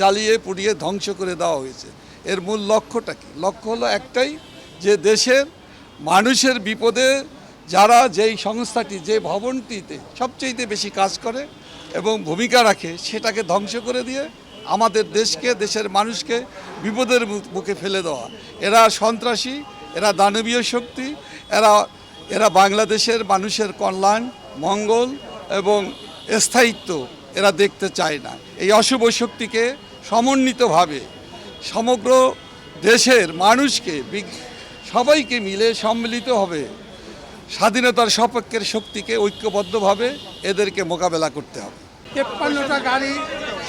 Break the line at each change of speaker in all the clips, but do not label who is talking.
জ্বালিয়ে পুড়িয়ে ধ্বংস করে দেওয়া হয়েছে। এর মূল লক্ষ্যটা কি? লক্ষ্য হলো একটাই, যে দেশের মানুষের বিপদে যারা যেই সংস্থাটি, যে ভবনটিতে সবচেয়ে বেশি কাজ করে এবং ভূমিকা রাখে, সেটাকে ধ্বংস করে দিয়ে আমাদের দেশকে, দেশের মানুষকে বিপদের মুখে ফেলে দেওয়া। এরা সন্ত্রাসী, এরা দানবীয় শক্তি, এরা এরা বাংলাদেশের মানুষের কল্যাণ, মঙ্গল এবং স্থায়িত্ব এরা দেখতে চায় না। এই অশুভ শক্তিকে সমন্বিতভাবে সমগ্র দেশের মানুষকে সবাইকে মিলে সম্মিলিত হবে স্বাধীনতার সপক্ষের শক্তিকে ঐক্যবদ্ধভাবে এদেরকে মোকাবেলা করতে হবে।
তেপ্পান্নটা গাড়ি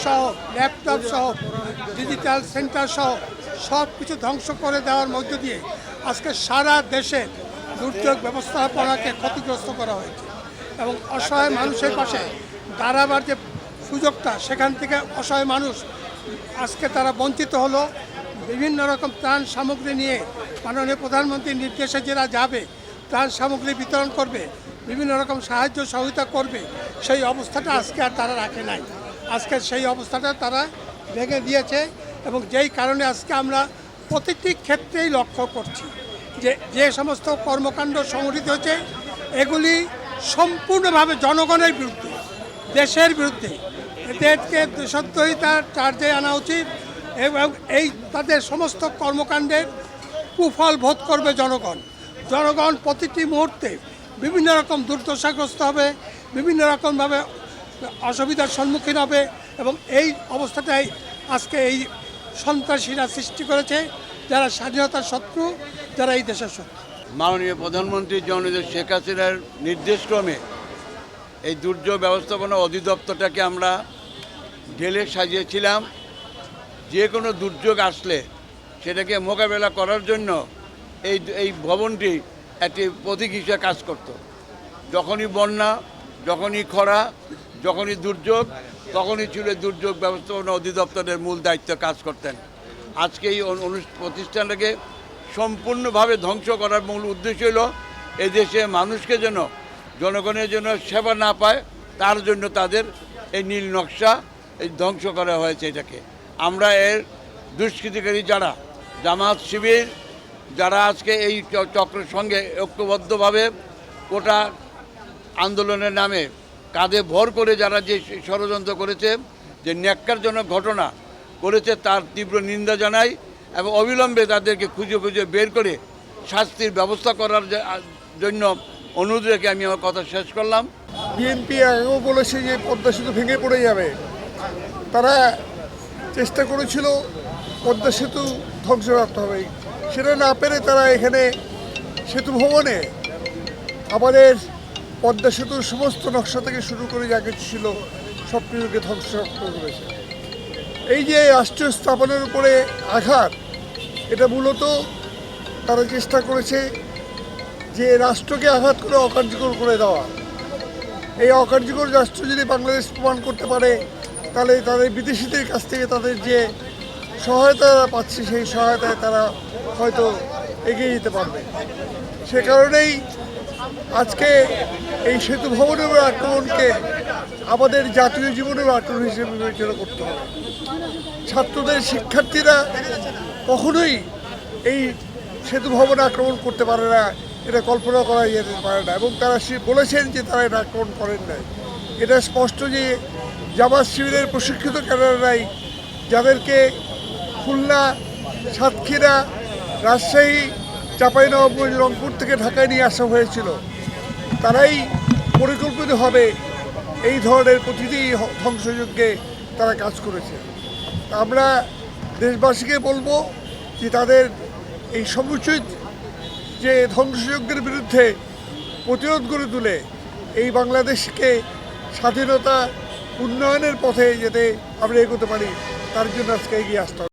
সহ, ল্যাপটপ সহ, ডিজিটাল সেন্টার সহ, সব কিছু ধ্বংস করে দেওয়ার মধ্য দিয়ে আজকে সারা দেশে দুর্যোগ ব্যবস্থাপনাকে ক্ষতিগ্রস্ত করা হয়েছে এবং অসহায় মানুষের পাশে দাঁড়াবার যে সুযোগটা, সেখান থেকে অসহায় মানুষ আজকে তারা বঞ্চিত হলো। বিভিন্ন রকম ত্রাণ সামগ্রী নিয়ে মাননীয় প্রধানমন্ত্রীর নির্দেশে যারা যাবে, ত্রাণ সামগ্রী বিতরণ করবে, বিভিন্ন রকম সাহায্য সহযোগিতা করবে, সেই অবস্থাটা আজকে আর তারা রাখে নাই। আজকে সেই অবস্থাটা তারা ভেঙে দিয়েছে এবং যেই কারণে আজকে আমরা প্রতিটি ক্ষেত্রেই লক্ষ্য করছি যে যে সমস্ত কর্মকাণ্ড সংগঠিত হচ্ছে এগুলি সম্পূর্ণভাবে জনগণের বিরুদ্ধে, দেশের বিরুদ্ধে এদেরকে দেশদ্রোহিতার চার্জে আনা উচিত এবং এই তাদের সমস্ত কর্মকাণ্ডের কুফল ভোগ করবে জনগণ। জনগণ প্রতিটি মুহূর্তে বিভিন্ন রকম দুর্দশাগ্রস্ত হবে, বিভিন্ন রকমভাবে অসুবিধার সম্মুখীন হবে এবং এই অবস্থাটাই আজকে এই সন্ত্রাসীরা সৃষ্টি করেছে, যারা স্বাধীনতার শত্রু, যারা এই দেশের শত্রু।
মাননীয় প্রধানমন্ত্রী জননেত্রী শেখ হাসিনার নির্দেশক্রমে এই দুর্যোগ ব্যবস্থাপনা অধিদপ্তরটাকে আমরা ঢেলে সাজিয়েছিলাম। যে কোনো দুর্যোগ আসলে সেটাকে মোকাবেলা করার জন্য এই এই ভবনটি একটি প্রতীক হিসেবে কাজ করত। যখনই বন্যা, যখনই খরা, যখনই দুর্যোগ, তখনই ছিল দুর্যোগ ব্যবস্থাপনা অধিদপ্তরের মূল দায়িত্ব কাজ করতেন। আজকে এই প্রতিষ্ঠানটাকে সম্পূর্ণভাবে ধ্বংস করার মূল উদ্দেশ্য হলো এদেশে মানুষকে যেন, জনগণের জন্য সেবা না পায়, তার জন্য তাদের এই নীল নকশা ধ্বংস করা হয়েছে এটাকে। আমরা এর দুষ্কৃতিকারী যারা, জামাত, শিবির, যারা আজকে এই চক্রের সঙ্গে ঐক্যবদ্ধভাবে গোটা আন্দোলনের নামে কাঁধে ভর করে যারা যে ষড়যন্ত্র করেছে, যে ন্যাক্কারজনক ঘটনা করেছে তার তীব্র নিন্দা জানাই এবং অবিলম্বে তাদেরকে খুঁজে খুঁজে বের করে শাস্তির ব্যবস্থা করার জন্য অনুরোধ রেখে আমি আমার কথা শেষ করলাম।
বিএনপি আগেও বলেছে যে পদ্মা সেতু ভেঙে পড়ে যাবে। তারা চেষ্টা করেছিল পদ্মা সেতু ধ্বংস রাখতে হবে। সেটা না পেরে তারা এখানে সেতু ভবনে আমাদের পদ্মা সেতুর সমস্ত নকশা থেকে শুরু করে যা কিছু ছিল সব কিছুকে ধ্বংস করে করেছে এই যে রাষ্ট্রীয় স্থাপনের উপরে আঘাত, এটা মূলত তারা চেষ্টা করেছে যে রাষ্ট্রকে আঘাত করে অকার্যকর করে দেওয়া। এই অকার্যকর রাষ্ট্র যদি বাংলাদেশ প্রমাণ করতে পারে তাহলে তাদের বিদেশিদের কাছ থেকে তাদের যে সহায়তা পাচ্ছে, সেই সহায়তায় তারা হয়তো এগিয়ে যেতে পারবে। সে কারণেই আজকে এই সেতু ভবনের আক্রমণকে আমাদের জাতীয় জীবনের আক্রমণ হিসেবে বিবেচনা করতে হবে। ছাত্রদের শিক্ষার্থীরা কখনোই এই সেতু ভবন আক্রমণ করতে পারে না, এটা কল্পনা করা যেতে পারে না। এবং তারা বলেছেন যে তারা এটা আক্রমণ করেন নাই। এটা স্পষ্ট যে জামাত শিবিরের প্রশিক্ষিত ক্যাডাররাই যাদেরকে খুলনা, সাতক্ষীরা, রাজশাহী, চাঁপাইনবাবগঞ্জ, রংপুর থেকে ঢাকায় নিয়ে আসা হয়েছিল। তারাই পরিকল্পিতভাবে এই ধরনের প্রতিটি ধ্বংসযজ্ঞে তারা কাজ করেছে। আমরা দেশবাসীকে বলব যে তাদের এই সমুচিত যে ধ্বংসযজ্ঞের বিরুদ্ধে প্রতিরোধ গড়ে তুলে এই বাংলাদেশকে স্বাধীনতা উন্নয়নের পথে যেতে আমরা এগোতে পারি তার জন্য আজকে এগিয়ে আসতে হবে।